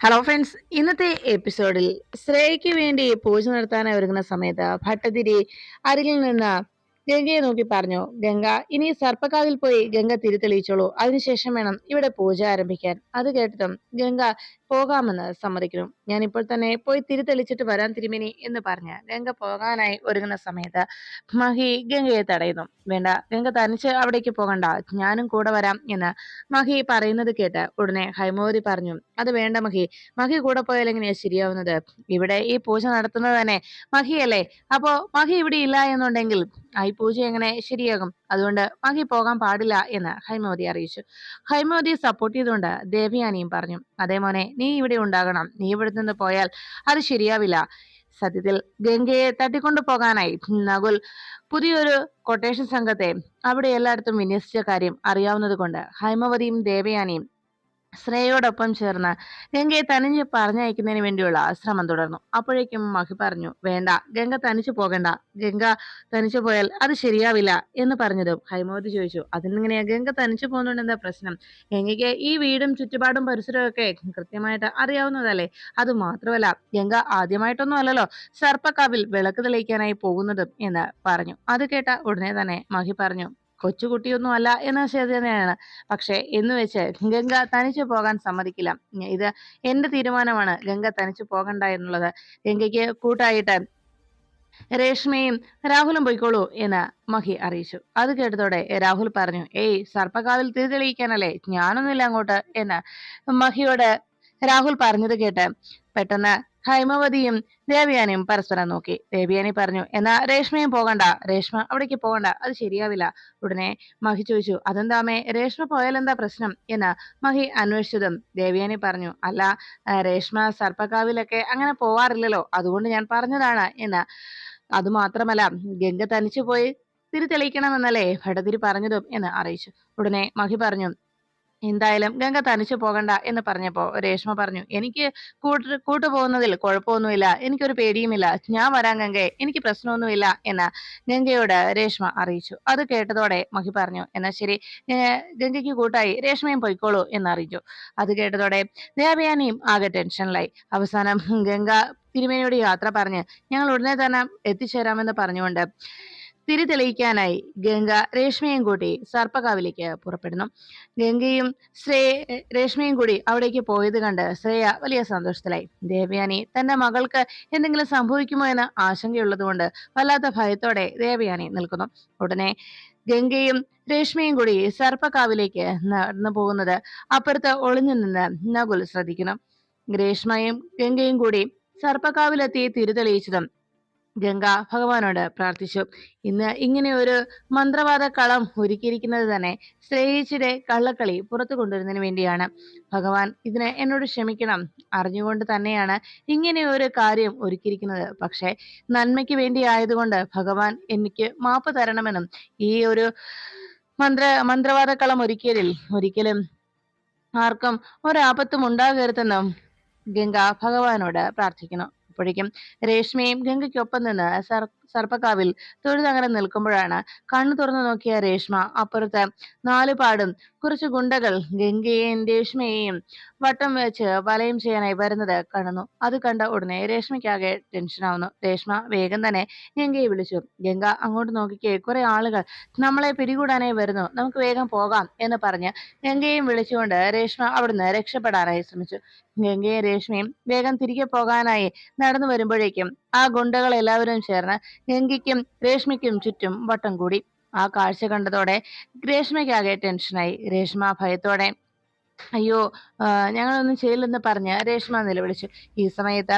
Hello friends ഇന്നത്തെ എപ്പിസോഡിൽ ശ്രേയയ്ക്ക് വേണ്ടി പൂജ നടത്താനായി ഒരുങ്ങുന്ന സമയത്ത് ഭട്ടതിരി അരികിൽ നിന്ന് ഗംഗയെ നോക്കി പറഞ്ഞു ഗംഗ ഇനി സർപ്പക്കാവിൽ പോയി ഗംഗ തിരി തെളിയിച്ചോളൂ. അതിനുശേഷം വേണം ഇവിടെ പൂജ ആരംഭിക്കാൻ. അത് കേട്ടതും ഗംഗ പോകാമെന്ന് സമ്മതിക്കുന്നു. ഞാൻ ഇപ്പോൾ തന്നെ പോയി തിരിതെളിച്ചിട്ട് വരാൻ തിരുമേനി എന്ന് പറഞ്ഞ് ഗംഗ പോകാനായി ഒരുങ്ങുന്ന സമയത്ത് മഹി ഗംഗയെ തടയുന്നു. വേണ്ട ഗംഗ തനിച്ച് അവിടേക്ക് പോകണ്ട. ഞാനും കൂടെ വരാം എന്ന് മഹി പറയുന്നത് കേട്ട് ഉടനെ ഹൈമോദി പറഞ്ഞു അത് വേണ്ട മഹി. മഹി കൂടെ പോയാൽ ശരിയാവുന്നത്? ഇവിടെ ഈ പൂജ നടത്തുന്നത് തന്നെ മഹിയല്ലേ? അപ്പോ മഹി ഇവിടെ ഇല്ല എന്നുണ്ടെങ്കിൽ ഈ പൂജ എങ്ങനെ ശരിയാകും? അതുകൊണ്ട് മഹി പോകാൻ പാടില്ല എന്ന് ഹൈമോദി അറിയിച്ചു. ഹൈമോദി സപ്പോർട്ട് ചെയ്തുകൊണ്ട് ദേവയാനിയും പറഞ്ഞു അതേ മോനെ നീ ഇവിടെ ഉണ്ടാകണം. നീ ഇവിടെ നിന്ന് പോയാൽ അത് ശരിയാവില്ല. സത്യത്തിൽ ഗംഗയെ തട്ടിക്കൊണ്ടു പോകാനായി നകുൽ പുതിയൊരു കൊട്ടേഷൻ സംഘത്തെ അവിടെ എല്ലായിടത്തും വിന്യസിച്ച കാര്യം അറിയാവുന്നത് കൊണ്ട് ഹൈമവതിയും ദേവയാനിയും ശ്രേയോടൊപ്പം ചേർന്ന് ഗംഗയെ തനിഞ്ഞ് പറഞ്ഞയക്കുന്നതിന് വേണ്ടിയുള്ള ശ്രമം തുടർന്നു. അപ്പോഴേക്കും മഹി പറഞ്ഞു വേണ്ട ഗംഗ തനിച്ചു പോകണ്ട. ഗംഗ തനിച്ചു പോയാൽ അത് ശരിയാവില്ല എന്ന് പറഞ്ഞതും ഹൈമോദി ചോദിച്ചു അതിനെങ്ങനെയാ ഗംഗ തനിച്ചു പോകുന്നുണ്ട് എന്താ പ്രശ്നം? ഗംഗയ്ക്ക് ഈ വീടും ചുറ്റുപാടും പരിസരവും ഒക്കെ കൃത്യമായിട്ട് അറിയാവുന്നതല്ലേ? അത് മാത്രമല്ല ഗംഗ ആദ്യമായിട്ടൊന്നും അല്ലല്ലോ സർപ്പക്കാവിൽ വിളക്ക് തെളിയിക്കാനായി പോകുന്നതും എന്ന് പറഞ്ഞു. അത് കേട്ട ഉടനെ തന്നെ മഹി പറഞ്ഞു കൊച്ചുകുട്ടിയൊന്നും അല്ല എന്ന ശരി തന്നെയാണ്. പക്ഷെ എന്ന് വെച്ച് ഗംഗ തനിച്ചു പോകാൻ സമ്മതിക്കില്ല. ഇത് എന്റെ തീരുമാനമാണ്. ഗംഗ തനിച്ചു പോകണ്ട എന്നുള്ളത്. ഗംഗയ്ക്ക് കൂട്ടായിട്ട് രേഷ്മയും രാഹുലും പോയിക്കോളൂ എന്ന് മഹി അറിയിച്ചു. അത് കേട്ടതോടെ രാഹുൽ പറഞ്ഞു ഏയ് സർപ്പകാവിൽ തിരിതെളിയിക്കാനല്ലേ? ഞാനൊന്നുമില്ല അങ്ങോട്ട് എന്ന് മഹിയോട് രാഹുൽ പറഞ്ഞത് കേട്ട് പെട്ടെന്ന് ഹൈമവതിയും ദേവയാനിയും പരസ്പരം നോക്കി. ദേവയാനി പറഞ്ഞു എന്നാ രേഷ്മയും പോകണ്ട രേഷ്മ അവിടേക്ക് പോകണ്ട അത് ശരിയാവില്ല. ഉടനെ മഹി ചോദിച്ചു അതെന്താമേ രേഷ്മ പോയാൽ എന്താ പ്രശ്നം? എന്ന് മഹി അന്വേഷിച്ചതും ദേവയാനി പറഞ്ഞു അല്ല രേഷ്മ സർപ്പക്കാവിലൊക്കെ അങ്ങനെ പോവാറില്ലല്ലോ അതുകൊണ്ട് ഞാൻ പറഞ്ഞതാണ്. എന്ന് അതുമാത്രമല്ല ഗംഗ തനിച്ചു പോയി തിരി തെളിയിക്കണമെന്നല്ലേ ഭടതിരി പറഞ്ഞതും എന്ന് അറിയിച്ചു. ഉടനെ മഹി പറഞ്ഞു എന്തായാലും ഗംഗ തനിച്ചു പോകണ്ട എന്ന് പറഞ്ഞപ്പോ രേഷ്മ പറഞ്ഞു എനിക്ക് കൂട്ട് കൂട്ടുപോകുന്നതിൽ കുഴപ്പമൊന്നുമില്ല എനിക്കൊരു പേടിയുമില്ല ഞാൻ വരാം ഗംഗയെ എനിക്ക് പ്രശ്നമൊന്നുമില്ല എന്ന് ഗംഗയോട് രേഷ്മ അറിയിച്ചു. അത് കേട്ടതോടെ മഹി പറഞ്ഞു എന്നാ ശരി ഗംഗയ്ക്ക് കൂട്ടായി രേഷ്മയും പൊയ്ക്കോളൂ എന്ന് അറിയിച്ചു. അത് കേട്ടതോടെ ദേവയാനിയും ആകെ ടെൻഷനിലായി. അവസാനം ഗംഗ തിരുമേനിയോട് യാത്ര പറഞ്ഞ് ഞങ്ങൾ ഉടനെ തന്നെ എത്തിച്ചേരാമെന്ന് പറഞ്ഞുകൊണ്ട് തിരി തെളിയിക്കാനായി ഗംഗ രേഷ്മയും കൂടി സർപ്പകാവിലേക്ക് പുറപ്പെടുന്നു. ഗംഗയും ശ്രേ രേഷ്മയും കൂടി അവിടേക്ക് പോയത് കണ്ട് ശ്രേയ വലിയ സന്തോഷത്തിലായി. ദേവയാനി തന്റെ മകൾക്ക് എന്തെങ്കിലും സംഭവിക്കുമോ എന്ന ആശങ്കയുള്ളതുകൊണ്ട് വല്ലാത്ത ഭയത്തോടെ ദേവയാനി നിൽക്കുന്നു. ഉടനെ ഗംഗയും രേഷ്മയും കൂടി സർപ്പകാവിലേക്ക് നടന്നു പോകുന്നത് അപ്പുറത്ത് ഒളിഞ്ഞു നിന്ന് നകുൽ ശ്രദ്ധിക്കുന്നു. രേഷ്മയും ഗംഗയും കൂടി സർപ്പക്കാവിലെത്തി തിരുതെളിയിച്ചതും ഗംഗ ഭഗവാനോട് പ്രാർത്ഥിച്ചു. ഇന്ന് ഇങ്ങനെ ഒരു മന്ത്രവാദ കളം ഒരുക്കിയിരിക്കുന്നത് തന്നെ ശ്രേയിച്ചിടെ കള്ളക്കളി പുറത്തു കൊണ്ടുവരുന്നതിന് വേണ്ടിയാണ്. ഭഗവാൻ ഇതിനെ എന്നോട് ക്ഷമിക്കണം. അറിഞ്ഞുകൊണ്ട് തന്നെയാണ് ഇങ്ങനെ ഒരു കാര്യം ഒരുക്കിയിരിക്കുന്നത്. പക്ഷേ നന്മയ്ക്ക് വേണ്ടി ആയതുകൊണ്ട് ഭഗവാൻ എനിക്ക് മാപ്പ് തരണമെന്നും ഈ ഒരു മന്ത്ര മന്ത്രവാദ കളം ഒരുക്കിയതിൽ ഒരിക്കലും ആർക്കും ഒരാപത്തും ഉണ്ടാകരുതെന്നും ഗംഗ ഭഗവാനോട് പ്രാർത്ഥിക്കുന്നു. അപ്പോഴേക്കും രേഷ്മയും ഗംഗയ്ക്കൊപ്പം നിന്ന് സർ സർപ്പക്കാവിൽ തൊഴുതങ്ങനെ നിൽക്കുമ്പോഴാണ് കണ്ണു തുറന്നു നോക്കിയ രേഷ്മ അപ്പുറത്ത് നാലുപാടും കുറച്ച് ഗുണ്ടകൾ ഗംഗയെയും രേഷ്മയെയും വട്ടം വെച്ച് വലയം ചെയ്യാനായി വരുന്നത് കാണുന്നു. അത് കണ്ട ഉടനെ രേഷ്മയ്ക്കാകെ ടെൻഷനാവുന്നു രേഷ്മ വേഗം തന്നെ ഗംഗയെ വിളിച്ചു. ഗംഗ അങ്ങോട്ട് നോക്കിക്കേ കുറെ ആളുകൾ നമ്മളെ പിടികൂടാനായി വരുന്നു. നമുക്ക് വേഗം പോകാം എന്ന് പറഞ്ഞ് ഗംഗയെയും വിളിച്ചുകൊണ്ട് രേഷ്മ അവിടുന്ന് രക്ഷപ്പെടാനായി ശ്രമിച്ചു. ഗംഗയും രേഷ്മയും വേഗം തിരികെ പോകാനായി നടന്നു വരുമ്പോഴേക്കും ആ ഗുണ്ടകൾ എല്ലാവരും ചേർന്ന് ഗംഗയ്ക്കും രേഷ്മയ്ക്കും ചുറ്റും വട്ടം കൂടി. ആ കാഴ്ച കണ്ടതോടെ രേഷ്മയ്ക്കാകെ ടെൻഷനായി രേഷ്മ ഭയത്തോടെ അയ്യോ ഞങ്ങളൊന്നും ചെയ്യില്ലെന്ന് പറഞ്ഞ്. രേഷ്മ നിലവിളിച്ചു ഈ സമയത്ത്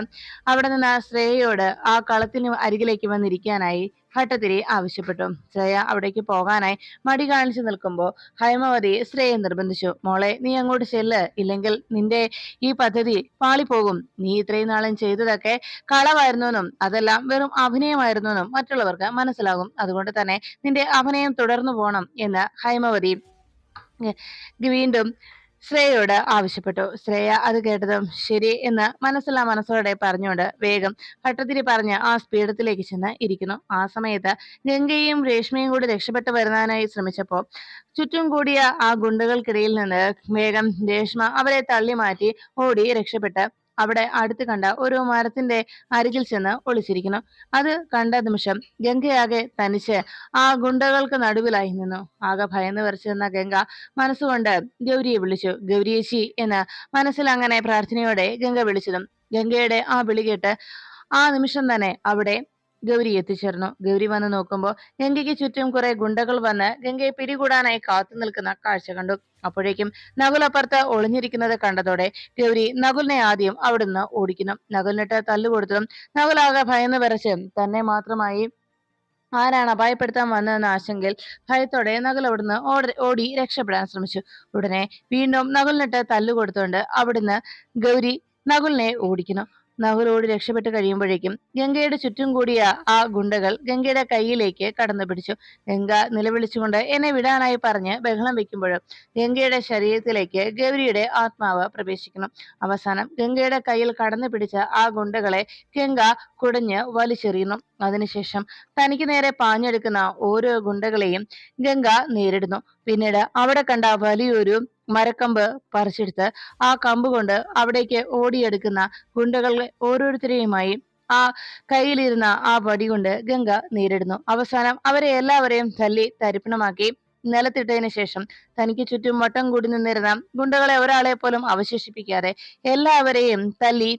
അവിടെ നിന്ന് ആ ശ്രേയയോട് ആ കളത്തിന് അരികിലേക്ക് വന്നിരിക്കാനായി ഭട്ടതിരി ആവശ്യപ്പെട്ടു. ശ്രേയ അവിടേക്ക് പോകാനായി മടി കാണിച്ചു നിൽക്കുമ്പോൾ ഹൈമവതി ശ്രേയ നിർബന്ധിച്ചു. മോളെ നീ അങ്ങോട്ട് ചെല്ല്. ഇല്ലെങ്കിൽ നിന്റെ ഈ പദ്ധതി പാളിപ്പോകും. നീ ഇത്രയും നാളും ചെയ്തതൊക്കെ കളവായിരുന്നുവെന്നും അതെല്ലാം വെറും അഭിനയമായിരുന്നുവെന്നും മറ്റുള്ളവർക്ക് മനസ്സിലാകും. അതുകൊണ്ട് തന്നെ നിന്റെ അഭിനയം തുടർന്നു പോകണം എന്ന് ഹൈമവതി വീണ്ടും ശ്രേയയോട് ആവശ്യപ്പെട്ടു. ശ്രേയ അത് കേട്ടതും ശരി എന്ന് മനസ്സിലാ മനസ്സോടെ പറഞ്ഞുകൊണ്ട് വേഗം ഭട്ടതിരി പറഞ്ഞ് ആ സ്പീഡത്തിലേക്ക് ചെന്ന് ഇരിക്കുന്നു. ആ സമയത്ത് ഗംഗയും രേഷ്മയും കൂടി രക്ഷപ്പെട്ടു വരുന്നതിനായി ശ്രമിച്ചപ്പോൾ ചുറ്റും കൂടിയ ആ ഗുണ്ടകൾക്കിടയിൽ നിന്ന് വേഗം രേഷ്മ അവരെ തള്ളി മാറ്റി ഓടി രക്ഷപ്പെട്ട് അവിടെ അടുത്ത് കണ്ട ഒരു മരത്തിന്റെ അരികിൽ ചെന്ന് ഒളിച്ചിരിക്കുന്നു. അത് കണ്ട നിമിഷം ഗംഗയാകെ തനിച്ച് ആ ഗുണ്ടകൾക്ക് നടുവിലായി നിന്നു. ആകെ ഭയന്ന് വരച്ചിരുന്ന ഗംഗ മനസ്സുകൊണ്ട് ഗൗരിയെ വിളിച്ചു. ഗൗരിയേശി എന്ന് മനസ്സിൽ അങ്ങനെ പ്രാർത്ഥനയോടെ ഗംഗ വിളിച്ചതും ഗംഗയുടെ ആ വിളി കേട്ട് ആ നിമിഷം തന്നെ അവിടെ ഗൗരി എത്തിച്ചേർന്നു. ഗൗരി വന്ന് നോക്കുമ്പോൾ ഗംഗയ്ക്ക് ചുറ്റും കുറെ ഗുണ്ടകൾ വന്ന് ഗംഗയെ പിടികൂടാനായി കാത്തു നിൽക്കുന്ന കാഴ്ച കണ്ടു. അപ്പോഴേക്കും നകുൽ അപ്പുറത്ത് ഒളിഞ്ഞിരിക്കുന്നത് കണ്ടതോടെ ഗൗരി നകുലിനെ ആദ്യം അവിടുന്ന് ഓടിക്കുന്നു. നകുലിനിട്ട് തല്ലുകൊടുത്തതും നകുലാകെ ഭയന്ന് വരച്ച് തന്നെ മാത്രമായി ആരാണ് അപായപ്പെടുത്താൻ വന്നതെന്ന ആശങ്കയിൽ ഭയത്തോടെ നകുൽ അവിടുന്ന് ഓടി രക്ഷപ്പെടാൻ ശ്രമിച്ചു. ഉടനെ വീണ്ടും നകുലിനിട്ട് തല്ലുകൊടുത്തുകൊണ്ട് അവിടുന്ന് ഗൗരി നകുലിനെ ഓടിക്കുന്നു. നകുലോട് രക്ഷപ്പെട്ട് കഴിയുമ്പോഴേക്കും ഗംഗയുടെ ചുറ്റും കൂടിയ ആ ഗുണ്ടകൾ ഗംഗയുടെ കയ്യിലേക്ക് കടന്നു പിടിച്ചു. ഗംഗ നിലവിളിച്ചുകൊണ്ട് എന്നെ വിടാനായി പറഞ്ഞ് ബഹളം വെക്കുമ്പോഴും ഗംഗയുടെ ശരീരത്തിലേക്ക് ഗൗരിയുടെ ആത്മാവ് പ്രവേശിക്കുന്നു. അവസാനം ഗംഗയുടെ കയ്യിൽ കടന്നു പിടിച്ച ആ ഗുണ്ടകളെ ഗംഗ കുടഞ്ഞ് വലിച്ചെറിയുന്നു. അതിനുശേഷം തനിക്ക് നേരെ പാഞ്ഞെടുക്കുന്ന ഓരോ ഗുണ്ടകളെയും ഗംഗ നേരിടുന്നു. പിന്നീട് അവിടെ കണ്ട വലിയൊരു മരക്കമ്പ് പറിച്ചെടുത്ത് ആ കമ്പ് കൊണ്ട് അവിടേക്ക് ഓടിയെടുക്കുന്ന ഗുണ്ടകളെ ഓരോരുത്തരെയുമായി ആ കയ്യിലിരുന്ന ആ വടി കൊണ്ട് ഗംഗ നേരിടുന്നു. അവസാനം അവരെ എല്ലാവരെയും തല്ലി തരിപ്പണമാക്കി നിലത്തിട്ടതിനു ശേഷം തനിക്ക് ചുറ്റും വട്ടം കൂടി നിന്നിരുന്ന ഗുണ്ടകളെ ഒരാളെ പോലും അവശേഷിപ്പിക്കാതെ എല്ലാവരെയും തല്ലി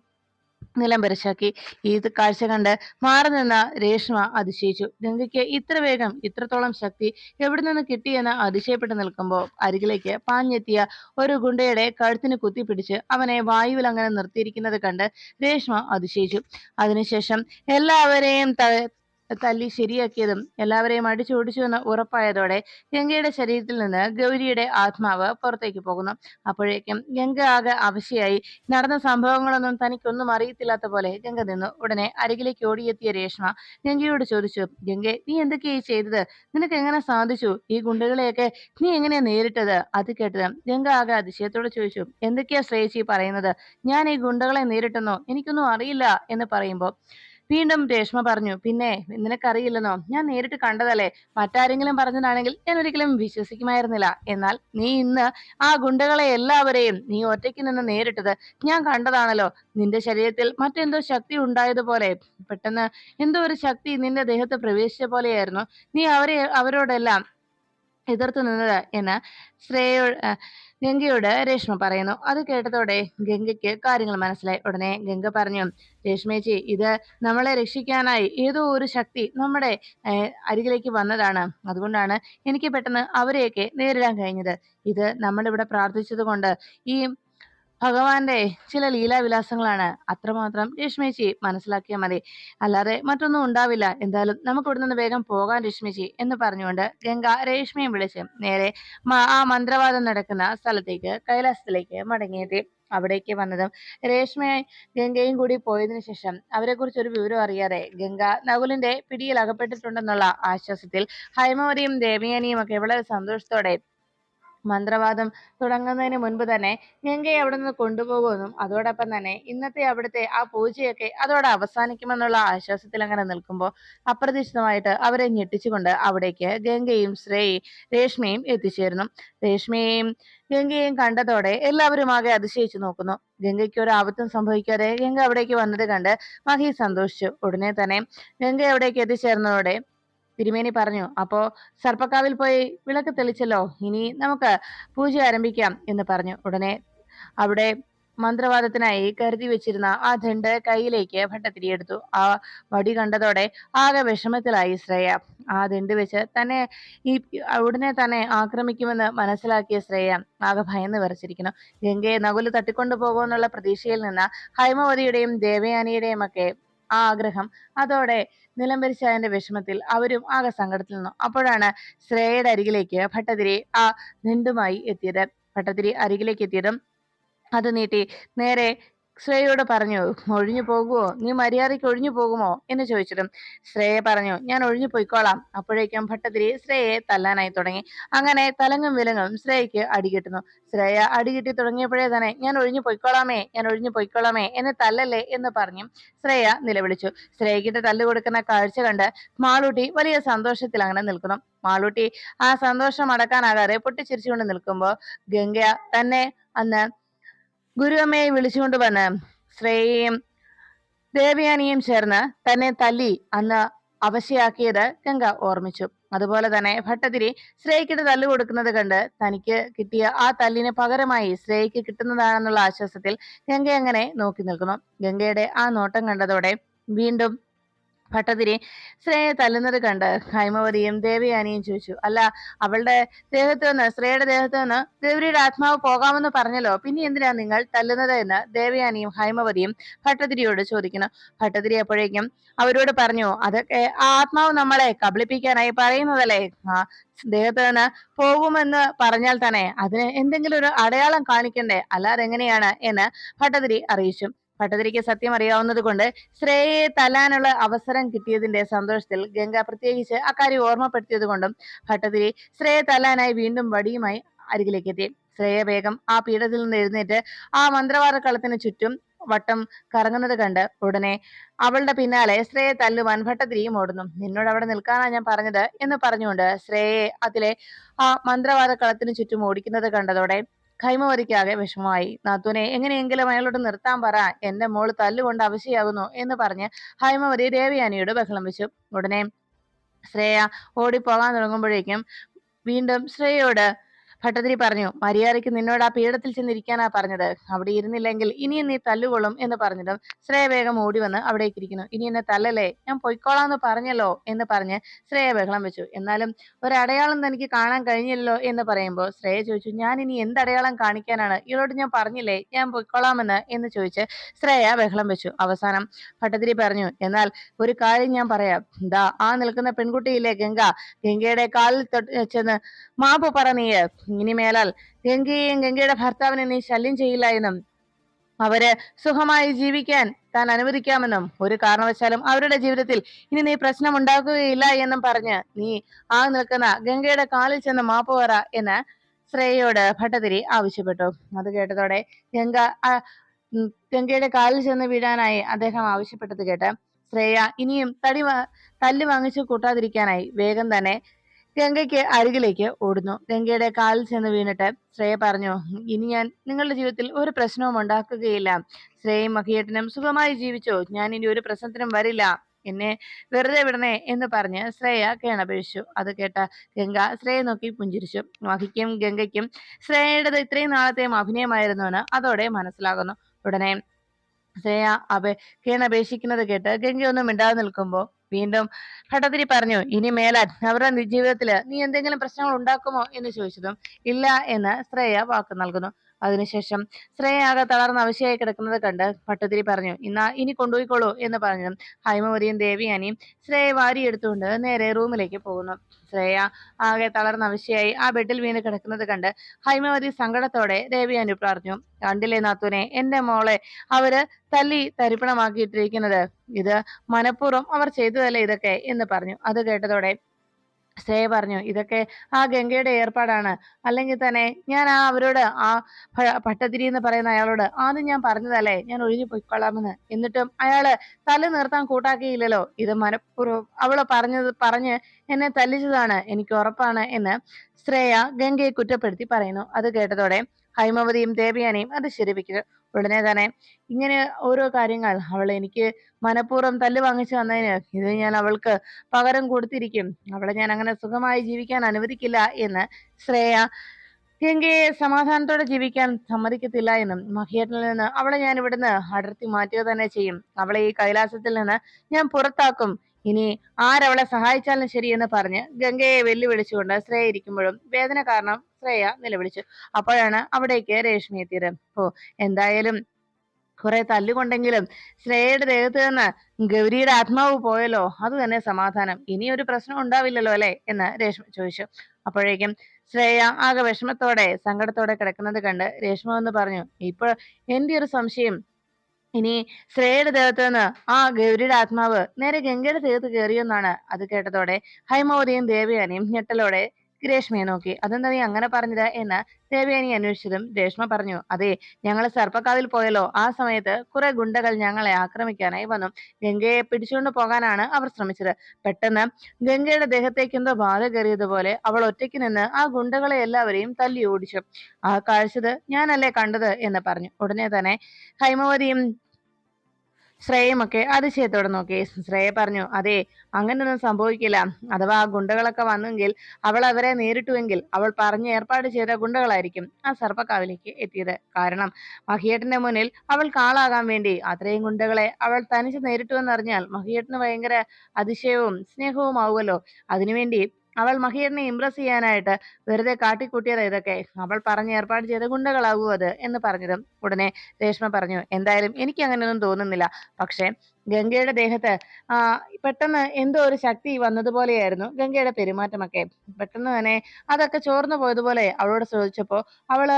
നിലംപരിശാക്കി ഈ കാഴ്ച കണ്ട് മാറി നിന്ന രേഷ്മ അതിശയിച്ചു. ഗംഗയ്ക്ക് ഇത്ര വേഗം ഇത്രത്തോളം ശക്തി എവിടെ നിന്ന് കിട്ടിയെന്ന് അതിശയപ്പെട്ട് നിൽക്കുമ്പോൾ അരികിലേക്ക് പാഞ്ഞെത്തിയ ഒരു ഗുണ്ടയുടെ കഴുത്തിന് കുത്തിപ്പിടിച്ച് അവനെ വായുവിൽ അങ്ങനെ നിർത്തിയിരിക്കുന്നത് കണ്ട് രേഷ്മ അതിശയിച്ചു. അതിനുശേഷം എല്ലാവരെയും തല്ലി ശരിയാക്കിയതും എല്ലാവരെയും അടിച്ചു എന്ന് ഉറപ്പായതോടെ ഗംഗയുടെ ശരീരത്തിൽ നിന്ന് ഗൗരിയുടെ ആത്മാവ് പുറത്തേക്ക് പോകുന്നു. അപ്പോഴേക്കും ഗംഗ ആകെ അവശയായി. നടന്ന സംഭവങ്ങളൊന്നും തനിക്കൊന്നും അറിയത്തില്ലാത്ത പോലെ ഗംഗ നിന്നു. ഉടനെ അരികിലേക്ക് ഓടിയെത്തിയ രേഷ്മ ഗംഗയോട് ചോദിച്ചു ഗംഗെ നീ എന്തൊക്കെയായി ചെയ്തത്? നിനക്ക് എങ്ങനെ സാധിച്ചു? ഈ ഗുണ്ടകളെയൊക്കെ നീ എങ്ങനെ നേരിട്ടത്? അത് കേട്ടത് ഗംഗ ആകെ അതിശയത്തോട് ചോദിച്ചു എന്തൊക്കെയാ ശ്രേയസി പറയുന്നത്? ഞാൻ ഈ ഗുണ്ടകളെ നേരിട്ടെന്നോ? എനിക്കൊന്നും അറിയില്ല എന്ന് പറയുമ്പോൾ വീണ്ടും രേഷ്മ പറഞ്ഞു പിന്നെ നിനക്കറിയില്ലെന്നോ? ഞാൻ നേരിട്ട് കണ്ടതല്ലേ? മറ്റാരെങ്കിലും പറഞ്ഞതാണെങ്കിൽ ഞാൻ ഒരിക്കലും വിശ്വസിക്കുമായിരുന്നില്ല. എന്നാൽ നീ ഇന്ന് ആ ഗുണ്ടകളെ എല്ലാവരെയും നീ ഒറ്റയ്ക്ക് നിന്ന് നേരിട്ടത് ഞാൻ കണ്ടതാണല്ലോ. നിന്റെ ശരീരത്തിൽ മറ്റെന്തോ ശക്തി ഉണ്ടായതുപോലെ. പെട്ടെന്ന് എന്തോ ഒരു ശക്തി നിന്റെ ദേഹത്ത് പ്രവേശിച്ച പോലെയായിരുന്നു. നീ അവരെ അവരോടെല്ലാം എതിർത്തു നിന്നത് എന്ന് ശ്രേയോ ഗംഗയോട് രേഷ്മ പറയുന്നു. അത് കേട്ടതോടെ ഗംഗയ്ക്ക് കാര്യങ്ങൾ മനസ്സിലായി. ഉടനെ ഗംഗ പറഞ്ഞു രേഷ്മേച്ചി ഇത് നമ്മളെ രക്ഷിക്കാനായി ഏതോ ഒരു ശക്തി നമ്മുടെ അരികിലേക്ക് വന്നതാണ്. അതുകൊണ്ടാണ് എനിക്ക് പെട്ടെന്ന് അവരെയൊക്കെ നേരിടാൻ കഴിഞ്ഞത്. ഇത് നമ്മളിവിടെ പ്രാർത്ഥിച്ചത് കൊണ്ട് ഈ ഭഗവാന്റെ ചില ലീലാവിലാസങ്ങളാണ്. അത്രമാത്രം രശ്മിച്ചി മനസ്സിലാക്കിയാൽ മതി. അല്ലാതെ മറ്റൊന്നും ഉണ്ടാവില്ല. എന്തായാലും നമുക്ക് ഇവിടെ നിന്ന് വേഗം പോകാൻ രശ്മിച്ചി എന്ന് പറഞ്ഞുകൊണ്ട് ഗംഗ രേഷ്മയും വിളിച്ച് നേരെ ആ മന്ത്രവാദം നടക്കുന്ന സ്ഥലത്തേക്ക് കൈലാസത്തിലേക്ക് മടങ്ങിയെത്തി. അവിടേക്ക് വന്നതും രേഷ്മയും ഗംഗയും കൂടി പോയതിനു ശേഷം അവരെ കുറിച്ച് ഒരു വിവരം അറിയാതെ ഗംഗ നകുലിന്റെ പിടിയിൽ അകപ്പെട്ടിട്ടുണ്ടെന്നുള്ള ആശ്വാസത്തിൽ ഹൈമവതിയും ദേവയാനിയും ഒക്കെ വളരെ സന്തോഷത്തോടെ മന്ത്രവാദം തുടങ്ങുന്നതിന് മുൻപ് തന്നെ ഗംഗയെ അവിടെ നിന്ന് കൊണ്ടുപോകുമെന്നും അതോടൊപ്പം തന്നെ ഇന്നത്തെ അവിടുത്തെ ആ പൂജയൊക്കെ അതോടെ അവസാനിക്കുമെന്നുള്ള ആശ്വാസത്തിൽ അങ്ങനെ നിൽക്കുമ്പോൾ അപ്രതീക്ഷിതമായിട്ട് അവരെ ഞെട്ടിച്ചുകൊണ്ട് അവിടേക്ക് ഗംഗയും ശ്രേയി രേഷ്മയും എത്തിച്ചേരുന്നു. രേഷ്മയെയും ഗംഗയെയും കണ്ടതോടെ എല്ലാവരും ആകെ അതിശയിച്ചു നോക്കുന്നു. ഗംഗയ്ക്ക് ഒരു ആപത്തും സംഭവിക്കാതെ ഗംഗ അവിടേക്ക് വന്നത് കണ്ട് മഹി സന്തോഷിച്ചു. ഉടനെ തന്നെ ഗംഗ അവിടേക്ക് എത്തിച്ചേർന്നതോടെ തിരുമേനി പറഞ്ഞു അപ്പോ സർപ്പക്കാവിൽ പോയി വിളക്ക് തെളിച്ചല്ലോ ഇനി നമുക്ക് പൂജ ആരംഭിക്കാം എന്ന് പറഞ്ഞു. ഉടനെ അവിടെ മന്ത്രവാദത്തിനായി കരുതി വെച്ചിരുന്ന ആ ദണ്ട് കയ്യിലേക്ക് ഭട്ടത്തിരിയെടുത്തു ആ വടി കണ്ടതോടെ ആകെ വിഷമത്തിലായി ശ്രേയ. ആ ദണ്ട് വെച്ച് തന്നെ ഈ ഉടനെ തന്നെ ആക്രമിക്കുമെന്ന് മനസ്സിലാക്കിയ ശ്രേയ ആകെ ഭയന്ന് വിറച്ചിരിക്കുന്നു. ഗംഗയെ നകുൽ തട്ടിക്കൊണ്ടു പോകുമെന്നുള്ള പ്രതീക്ഷയിൽ നിന്ന് ഹൈമവതിയുടെയും ദേവയാനിയുടെയും ഒക്കെ ആഗ്രഹം. അതോടെ നിലംപരിശായന്റെ വിഷമത്തിൽ അവരും ആകെ സങ്കടത്തിൽ നിന്നു. അപ്പോഴാണ് ശ്രേയയുടെ അരികിലേക്ക് ഭട്ടതിരി ആ നിണ്ടുമായി എത്തിയത്. ഭട്ടതിരി അരികിലേക്ക് എത്തിയതും അത് നീട്ടി നേരെ ശ്രേയയോട് പറഞ്ഞു ഒഴിഞ്ഞു പോകുമോ നീ മര്യാദയ്ക്ക് ഒഴിഞ്ഞു പോകുമോ? എന്ന് ചോദിച്ചിട്ടും ശ്രേയ പറഞ്ഞു ഞാൻ ഒഴിഞ്ഞു പോയിക്കോളാം. അപ്പോഴേക്കും ഭട്ടതിരി ശ്രേയയെ തല്ലാനായി തുടങ്ങി. അങ്ങനെ തലങ്ങും വിലങ്ങും ശ്രേയയ്ക്ക് അടികിട്ടുന്നു ശ്രേയ അടികിട്ടി തുടങ്ങിയപ്പോഴേ തന്നെ ഞാൻ ഒഴിഞ്ഞു പൊയ്ക്കോളാമേ ഞാൻ ഒഴിഞ്ഞു പൊയ്ക്കോളാമേ എന്നെ തല്ലല്ലേ എന്ന് പറഞ്ഞു ശ്രേയ നിലവിളിച്ചു. ശ്രേയക്കിട്ട് തല്ലു കൊടുക്കുന്ന കാഴ്ച കണ്ട് മാളൂട്ടി വലിയ സന്തോഷത്തിൽ അങ്ങനെ നിൽക്കുന്നു. മാളൂട്ടി ആ സന്തോഷം അടക്കാനാകാതെ പൊട്ടിച്ചിരിച്ചുകൊണ്ട് നിൽക്കുമ്പോൾ ഗംഗ തന്നെ അന്ന് ഗുരുവമ്മയെ വിളിച്ചുകൊണ്ട് വന്ന് ശ്രേയയും ദേവയാനിയും ചേർന്ന് തന്നെ തല്ലി അന്ന് അവശയാക്കിയത് ഗംഗ ഓർമ്മിച്ചു. അതുപോലെ തന്നെ ഭട്ടതിരി ശ്രേയ്ക്കിട്ട് തല്ലു കൊടുക്കുന്നത് കണ്ട് തനിക്ക് കിട്ടിയ ആ തല്ലിന് പകരമായി ശ്രേയ്ക്ക് കിട്ടുന്നതാണെന്നുള്ള ആശ്വാസത്തിൽ ഗംഗ അങ്ങനെ നോക്കി നിൽക്കുന്നു? ഗംഗയുടെ ആ നോട്ടം കണ്ടതോടെ വീണ്ടും ഭട്ടതിരി ശ്രേയ തല്ലുന്നത് കണ്ട് ഹൈമവതിയും ദേവയാനിയും ചോദിച്ചു അല്ല അവളുടെ ദേഹത്ത് നിന്ന് ശ്രേയയുടെ ദേഹത്ത് നിന്ന് ദേവരിയുടെ ആത്മാവ് പോകാമെന്ന് പറഞ്ഞല്ലോ പിന്നെ എന്തിനാ നിങ്ങൾ തല്ലുന്നത്? എന്ന് ദേവയാനിയും ഹൈമവതിയും ഭട്ടതിരിയോട് ചോദിക്കുന്നു. ഭട്ടതിരി അപ്പോഴേക്കും അവരോട് പറഞ്ഞു അതൊക്കെ ആ ആത്മാവ് നമ്മളെ കബളിപ്പിക്കാനായി പറയുന്നതല്ലേ? ആ ദേഹത്ത് നിന്ന് പോകുമെന്ന് പറഞ്ഞാൽ തന്നെ അതിന് എന്തെങ്കിലും ഒരു അടയാളം കാണിക്കണ്ടേ? അല്ലാതെ എങ്ങനെയാണ് എന്ന് ഭട്ടതിരി അറിയിച്ചു. ഭട്ടതിരിക്ക് സത്യം അറിയാവുന്നത് കൊണ്ട് ശ്രേയയെ തല്ലാനുള്ള അവസരം കിട്ടിയതിന്റെ സന്തോഷത്തിൽ ഗംഗ പ്രത്യേകിച്ച് അക്കാര്യം ഓർമ്മപ്പെടുത്തിയത് കൊണ്ടും ഭട്ടതിരി ശ്രേയെ തല്ലാനായി വീണ്ടും വടിയുമായി അരികിലേക്ക് എത്തി. ശ്രേയ വേഗം ആ പീഠത്തിൽ നിന്ന് എഴുന്നേറ്റ് ആ മന്ത്രവാദ കളത്തിന് ചുറ്റും വട്ടം കറങ്ങുന്നത് കണ്ട് ഉടനെ അവളുടെ പിന്നാലെ ശ്രേയെ തല്ലുവാൻ ഭട്ടതിരിയും ഓടുന്നു. നിന്നോട് അവിടെ നിൽക്കാനാ ഞാൻ പറഞ്ഞത്? എന്ന് പറഞ്ഞുകൊണ്ട് ശ്രേയെ അതിലെ ആ മന്ത്രവാദ കളത്തിന് ചുറ്റും ഓടിക്കുന്നത് കണ്ടതോടെ കൈമവതിക്കാകെ വിഷമമായി. നാത്തൂനെ എങ്ങനെയെങ്കിലും അയാളോട് നിർത്താൻ പറ. എന്റെ മോൾ തല്ലുകൊണ്ട് അവശയാകുന്നു എന്ന് പറഞ്ഞ് ഹൈമവതി ദേവയാനിയോട് ബഹളം വെച്ചു. ഉടനെ ശ്രേയ ഓടിപ്പോകാൻ തുടങ്ങുമ്പോഴേക്കും വീണ്ടും ശ്രേയയോട് ഭട്ടതിരി പറഞ്ഞു മര്യാദയ്ക്ക് നിന്നോട് ആ പീഠത്തിൽ ചെന്നിരിക്കാനാ പറഞ്ഞത്. അവിടെ ഇരുന്നില്ലെങ്കിൽ ഇനിയും നീ തല്ലുകൊള്ളും എന്ന് പറഞ്ഞിട്ടും ശ്രേയ വേഗം ഓടി വന്ന് അവിടേക്ക് ഇരിക്കുന്നു ഇനി എന്നെ തല്ലല്ലേ? ഞാൻ പൊയ്ക്കോളാന്ന് പറഞ്ഞല്ലോ എന്ന് പറഞ്ഞ് ശ്രേയ ബഹളം വെച്ചു. എന്നാലും ഒരു അടയാളം തനിക്ക് കാണാൻ കഴിഞ്ഞില്ലല്ലോ എന്ന് പറയുമ്പോൾ ശ്രേയ ചോദിച്ചു ഞാൻ ഇനി എന്ത് അടയാളം കാണിക്കാനാണ്? ഇവളോട് ഞാൻ പറഞ്ഞില്ലേ? ഞാൻ പൊയ്ക്കോളാമെന്ന്? എന്ന് ചോദിച്ച് ശ്രേയ ബഹളം വെച്ചു. അവസാനം ഭട്ടതിരി പറഞ്ഞു എന്നാൽ ഒരു കാര്യം ഞാൻ പറയാം. ദാ ആ നിൽക്കുന്ന പെൺകുട്ടിയില്ലേ ഗംഗ? ഗംഗയുടെ കാലിൽ ചെന്ന് മാപ്പ് പറ നീയ്. ഇനി മേലാൽ ഗംഗയെയും ഗംഗയുടെ ഭർത്താവിനെ നീ ശല്യം ചെയ്യില്ല എന്നും അവർ സുഖമായി ജീവിക്കാൻ താൻ അനുവദിക്കാമെന്നും ഒരു കാരണവശാലും അവരുടെ ജീവിതത്തിൽ ഇനി നീ പ്രശ്നം ഉണ്ടാക്കുകയില്ല എന്നും പറഞ്ഞ് നീ ആ നിൽക്കുന്ന ഗംഗയുടെ കാലിൽ ചെന്ന് മാപ്പ് പറ എന്ന് ശ്രേയയോട് ഭട്ടതിരി ആവശ്യപ്പെട്ടു. അത് കേട്ടതോടെ ഗംഗ ഗംഗയുടെ കാലിൽ ചെന്ന് വീഴാനായി അദ്ദേഹം ആവശ്യപ്പെട്ടത് കേട്ട് ശ്രേയ ഇനിയും തടി തല്ലി വാങ്ങിച്ചു കൂട്ടാതിരിക്കാനായി വേഗം തന്നെ ഗംഗയ്ക്ക് അരികിലേക്ക് ഓടുന്നു. ഗംഗയുടെ കാലിൽ ചെന്ന് വീണിട്ട് ശ്രേയ പറഞ്ഞു ഇനി ഞാൻ നിങ്ങളുടെ ജീവിതത്തിൽ ഒരു പ്രശ്നവും ഉണ്ടാക്കുകയില്ല. ശ്രേയും മഹിയേട്ടനും സുഖമായി ജീവിച്ചോ? ഞാൻ ഇനി ഒരു പ്രശ്നത്തിനും വരില്ല. എന്നെ വെറുതെ വിടണേ എന്ന് പറഞ്ഞ് ശ്രേയ കേണപേക്ഷിച്ചു. അത് കേട്ട ഗംഗ ശ്രേയ നോക്കി പുഞ്ചിരിച്ചു. മഹിക്കും ഗംഗയ്ക്കും ശ്രേയയുടേത് ഇത്രയും നാളത്തെയും അഭിനയമായിരുന്നുവെന്ന് അതോടെ മനസ്സിലാകുന്നു. ഉടനെ ശ്രേയ അവ കേണപേക്ഷിക്കുന്നത് കേട്ട് ഗംഗയൊന്നും മിണ്ടാതെ നിൽക്കുമ്പോൾ വീണ്ടും ഭട്ടതിരി പറഞ്ഞു ഇനി മേലാൻ അവരുടെ ജീവിതത്തിൽ നീ എന്തെങ്കിലും പ്രശ്നങ്ങൾ ഉണ്ടാക്കുമോ? എന്ന് ചോദിച്ചതും ഇല്ല എന്ന് ശ്രേയ വാക്ക് നൽകുന്നു. അതിനുശേഷം ശ്രേയാകെ തളർന്ന് അവശയായി കിടക്കുന്നത് കണ്ട് ഭട്ടതിരി പറഞ്ഞു ഇന്നാ ഇനി കൊണ്ടുപോയിക്കോളൂ എന്ന് പറഞ്ഞതും ഹൈമവരിയും ദേവിയാനിയും ശ്രേയ വാരിയെടുത്തുകൊണ്ട് നേരെ റൂമിലേക്ക് പോകുന്നു. ശ്രേയ ആകെ തളർന്ന അവശയായി ആ ബെഡിൽ വീണ് കിടക്കുന്നത് കണ്ട് ഹൈമവതി സങ്കടത്തോടെ ദേവിയാനി പറഞ്ഞു കണ്ടില്ലേ നാത്തൂനെ എന്റെ മോളെ അവർ തല്ലി തരിപ്പണമാക്കിയിട്ടിരിക്കുന്നത്. ഇത് മനഃപൂർവം അവർ ചെയ്തതല്ലേ ഇതൊക്കെ? എന്ന് പറഞ്ഞു. അത് കേട്ടതോടെ ശ്രേയ പറഞ്ഞു ഇതൊക്കെ ആ ഗംഗയുടെ ഏർപ്പാടാണ്. അല്ലെങ്കിൽ തന്നെ ഞാൻ ആ അവരോട് ആ പട്ടതിരി എന്ന് പറയുന്ന അയാളോട് ആദ്യം ഞാൻ പറഞ്ഞതല്ലേ ഞാൻ ഒഴിഞ്ഞു പൊയ്ക്കൊള്ളാമെന്ന്. എന്നിട്ടും അയാൾ തല നിർത്താൻ കൂട്ടാക്കിയില്ലല്ലോ. ഇത് മനഃപൂർവം അവൾ പറഞ്ഞത് പറഞ്ഞ് എന്നെ തല്ലിച്ചതാണ്. എനിക്ക് ഉറപ്പാണ് എന്ന് ശ്രേയ ഗംഗയെ കുറ്റപ്പെടുത്തി പറയുന്നു. അത് കേട്ടതോടെ ഹൈമവതിയും ദേവയാനിയും അത് ശരിപ്പിക്കുക ഉടനെ തന്നെ ഇങ്ങനെ ഓരോ കാര്യങ്ങൾ അവൾ എനിക്ക് മനഃപൂർവം തല്ല് വാങ്ങിച്ചു തന്നതിന് ഇത് ഞാൻ അവൾക്ക് പകരം കൊടുത്തിരിക്കും. അവളെ ഞാൻ അങ്ങനെ സുഖമായി ജീവിക്കാൻ അനുവദിക്കില്ല എന്ന് ശ്രേയ ഗംഗയെ സമാധാനത്തോടെ ജീവിക്കാൻ സമ്മതിക്കത്തില്ല എന്നും മഹിയേട്ടനിൽ നിന്ന് അവളെ ഞാൻ ഇവിടുന്ന് അടർത്തി മാറ്റുക തന്നെ ചെയ്യും. അവളെ ഈ കൈലാസത്തിൽ നിന്ന് ഞാൻ പുറത്താക്കും. ഇനി ആരവളെ സഹായിച്ചാലും ശരി എന്ന് പറഞ്ഞ് ഗംഗയെ വെല്ലുവിളിച്ചുകൊണ്ട് ശ്രേയ ഇരിക്കുമ്പോഴും വേദന കാരണം ശ്രേയ നിലവിളിച്ചു. അപ്പോഴാണ് അവിടേക്ക് രേഷ്മി എത്തിയത്. ഓ എന്തായാലും കുറെ തല്ലുകൊണ്ടെങ്കിലും ശ്രേയയുടെ ദേഹത്ത് നിന്ന് ഗൗരിയുടെ ആത്മാവ് പോയല്ലോ. അത് തന്നെ സമാധാനം. ഇനി ഒരു പ്രശ്നം ഉണ്ടാവില്ലല്ലോ അല്ലെ? എന്ന് രേഷ്മ ചോദിച്ചു. അപ്പോഴേക്കും ശ്രേയ ആകെ വിഷമത്തോടെ സങ്കടത്തോടെ കിടക്കുന്നത് കണ്ട് രേഷ്മ എന്ന് പറഞ്ഞു ഇപ്പൊ എന്റെ ഒരു സംശയം. ഇനി ശ്രേയയുടെ ദേഹത്ത് നിന്ന് ആ ഗൗരിയുടെ ആത്മാവ് നേരെ ഗംഗയുടെ ദേഹത്ത് കയറിയെന്നാണ് അത് കേട്ടതോടെ ഹൈമവതിയും ദേവയാനിയും ഞെട്ടലോടെ രേഷ്മയെ നോക്കി. അതെന്താ നീ അങ്ങനെ പറഞ്ഞത്? എന്ന് ദേവയാനി അന്വേഷിച്ചതും രേഷ്മ പറഞ്ഞു അതെ ഞങ്ങൾ സർപ്പക്കാവിൽ പോയല്ലോ. ആ സമയത്ത് കുറെ ഗുണ്ടകൾ ഞങ്ങളെ ആക്രമിക്കാനായി വന്നു. ഗംഗയെ പിടിച്ചുകൊണ്ട് പോകാനാണ് അവർ ശ്രമിച്ചത്. പെട്ടെന്ന് ഗംഗയുടെ ദേഹത്തേക്ക് എന്തോ ബാധ കയറിയതുപോലെ അവൾ ഒറ്റയ്ക്ക് നിന്ന് ആ ഗുണ്ടകളെ എല്ലാവരെയും തല്ലി ഓടിച്ചു. ആ കാഴ്ചത് ഞാനല്ലേ കണ്ടത്? എന്ന് പറഞ്ഞു. ഉടനെ തന്നെ ഹൈമവതിയും ശ്രേയമൊക്കെ അതിശയത്തോടെ നോക്കി. ശ്രേയ പറഞ്ഞു അതെ അങ്ങനൊന്നും സംഭവിക്കില്ല. അഥവാ ആ ഗുണ്ടകളൊക്കെ വന്നെങ്കിൽ അവൾ അവരെ നേരിട്ടുവെങ്കിൽ അവൾ പറഞ്ഞ് ഏർപ്പാട് ചെയ്ത ഗുണ്ടകളായിരിക്കും ആ സർപ്പക്കാവിലേക്ക് എത്തിയത്. കാരണം മഹിയേട്ടന്റെ മുന്നിൽ അവൾ കാളാകാൻ വേണ്ടി അത്രയും ഗുണ്ടകളെ അവൾ തനിച്ച് നേരിട്ടുവെന്നറിഞ്ഞാൽ മഹിയേട്ടന് ഭയങ്കര അതിശയവും സ്നേഹവും ആവുമല്ലോ അതിനുവേണ്ടി അവൾ മഹിയറിനെ ഇംപ്രസ് ചെയ്യാനായിട്ട് വെറുതെ കാട്ടിക്കൂട്ടിയത് ഇതൊക്കെ. അവൾ പറഞ്ഞ് ഏർപ്പാട് ചെയ്ത ഗുണ്ടകളാകൂ അത് എന്ന് പറഞ്ഞതും ഉടനെ രേഷ്മ പറഞ്ഞു എന്തായാലും എനിക്ക് അങ്ങനെയൊന്നും തോന്നുന്നില്ല. പക്ഷേ ഗംഗയുടെ ദേഹത്ത്. പെട്ടെന്ന് എന്തോ ഒരു ശക്തി വന്നതുപോലെയായിരുന്നു ഗംഗയുടെ പെരുമാറ്റമൊക്കെ. പെട്ടെന്ന് തന്നെ അതൊക്കെ ചോർന്നു പോയതുപോലെ അവളോട് ചോദിച്ചപ്പോൾ അവൾ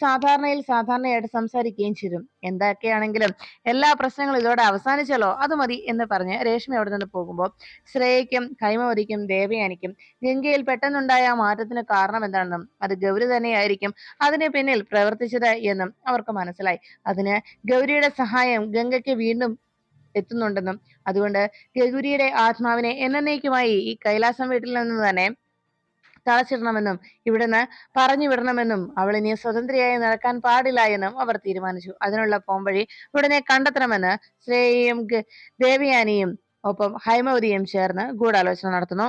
സാധാരണയിൽ സാധാരണയായിട്ട് സംസാരിക്കുകയും ചെയ്തു. എന്തൊക്കെയാണെങ്കിലും എല്ലാ പ്രശ്നങ്ങളും ഇതോടെ അവസാനിച്ചല്ലോ അത് മതി എന്ന് പറഞ്ഞ് രേഷ്മ അവിടെ നിന്ന് പോകുമ്പോൾ ശ്രേയയ്ക്കും കൈമവതിക്കും ദേവയാനിക്കും ഗംഗയിൽ പെട്ടെന്നുണ്ടായ മാറ്റത്തിന് കാരണം എന്താണെന്നും അത് ഗൗരി തന്നെയായിരിക്കും അതിന് പിന്നിൽ പ്രവർത്തിച്ചത് എന്നും അവർക്ക് മനസ്സിലായി. അതിന് ഗൗരിയുടെ സഹായം ഗംഗയ്ക്ക് വീണ്ടും എത്തുന്നുണ്ടെന്നും അതുകൊണ്ട് ഗഗുരിയുടെ ആത്മാവിനെ എന്നേക്കുമായി ഈ കൈലാസം വീട്ടിൽ നിന്ന് തന്നെ തളച്ചിടണമെന്നും ഇവിടുന്ന് പറഞ്ഞു വിടണമെന്നും അവൾ ഇനി സ്വതന്ത്രയായി നടക്കാൻ പാടില്ല എന്നും അവർ തീരുമാനിച്ചു. അതിനുള്ള പോംവഴി ഉടനെ കണ്ടെത്തണമെന്ന് ശ്രേയയും ദേവയാനിയും ഒപ്പം ഹൈമവതിയും ചേർന്ന് ഗൂഢാലോചന നടത്തുന്നു.